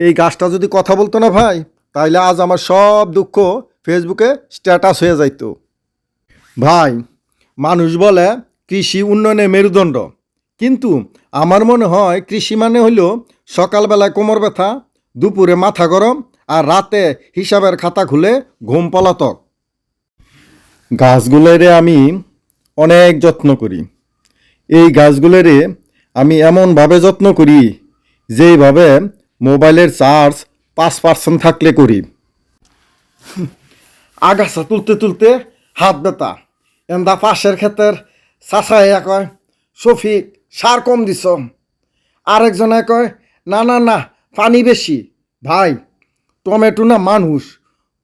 এই গাছটা যদি কথা বলতো না ভাই, তাইলে আজ আমার সব দুঃখ ফেসবুকে স্ট্যাটাস হয়ে যাইতো। ভাই, মানুষ বলে কৃষি উন্নয়নের মেরুদণ্ড। কিন্তু আমার মনে হয় কৃষি মানে হইল সকালবেলায় কোমর ব্যথা, দুপুরে মাথা গরম আর রাতে হিসাবের খাতা খুলে ঘুম পলাতক। গাছগুলোরে আমি অনেক যত্ন করি। এই গাছগুলোরে আমি এমনভাবে যত্ন করি, যেইভাবে মোবাইলের চার্জ পাঁচ পার্সেন্ট থাকলে করি। আগাছা তুলতে তুলতে হাত ব্যথা। এন্দা পাশের ক্ষেতের চাষাইয়া কয়, শফিক, সার কম দিছ। আরেকজনে কয়, না না না, পানি বেশি। ভাই, টমেটো না মানুষ,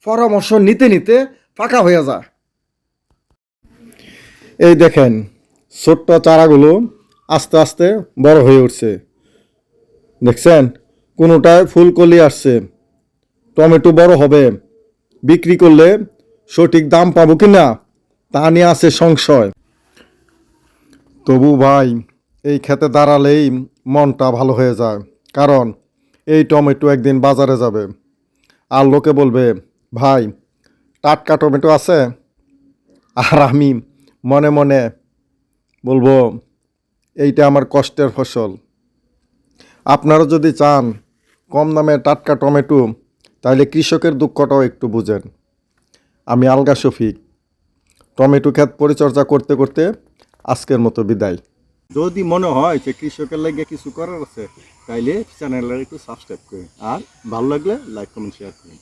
পরামর্শ নিতে নিতে ফাঁকা হয়ে যায়। এই দেখেন, ছোট্ট চারাগুলো আস্তে আস্তে বড় হয়ে উঠছে। দেখছেন? কোনোটায় ফুলকলি আসছে, টমেটো বড় হবে, বিক্রি করলে সঠিক দাম পাবো কি না তা নিয়ে আছে সংশয়। তবু ভাই, এই খেতে দাঁড়ালেই মনটা ভালো হয়ে যায়, কারণ এই টমেটো একদিন বাজারে যাবে। আর লোকে বলবে, ভাই, টাটকা টমেটো আছে? আর আমি মনে মনে বলব, এইটা আমার কষ্টের ফসল। আপনারা যদি চান কম দামে টাটকা টমেটো, তাহলে কৃষকের দুঃখটাও একটু বুঝেন। আমি আলগা শফিক। টমেটো ক্ষেত পরিচর্যা করতে করতে আজকের মতো বিদায়। যদি মনে হয় যে কৃষকের লাগে কিছু করার আছে, তাইলে চ্যানেলটা একটু সাবস্ক্রাইব করুন। আর ভালো লাগলে লাইক কমেন্ট শেয়ার করুন।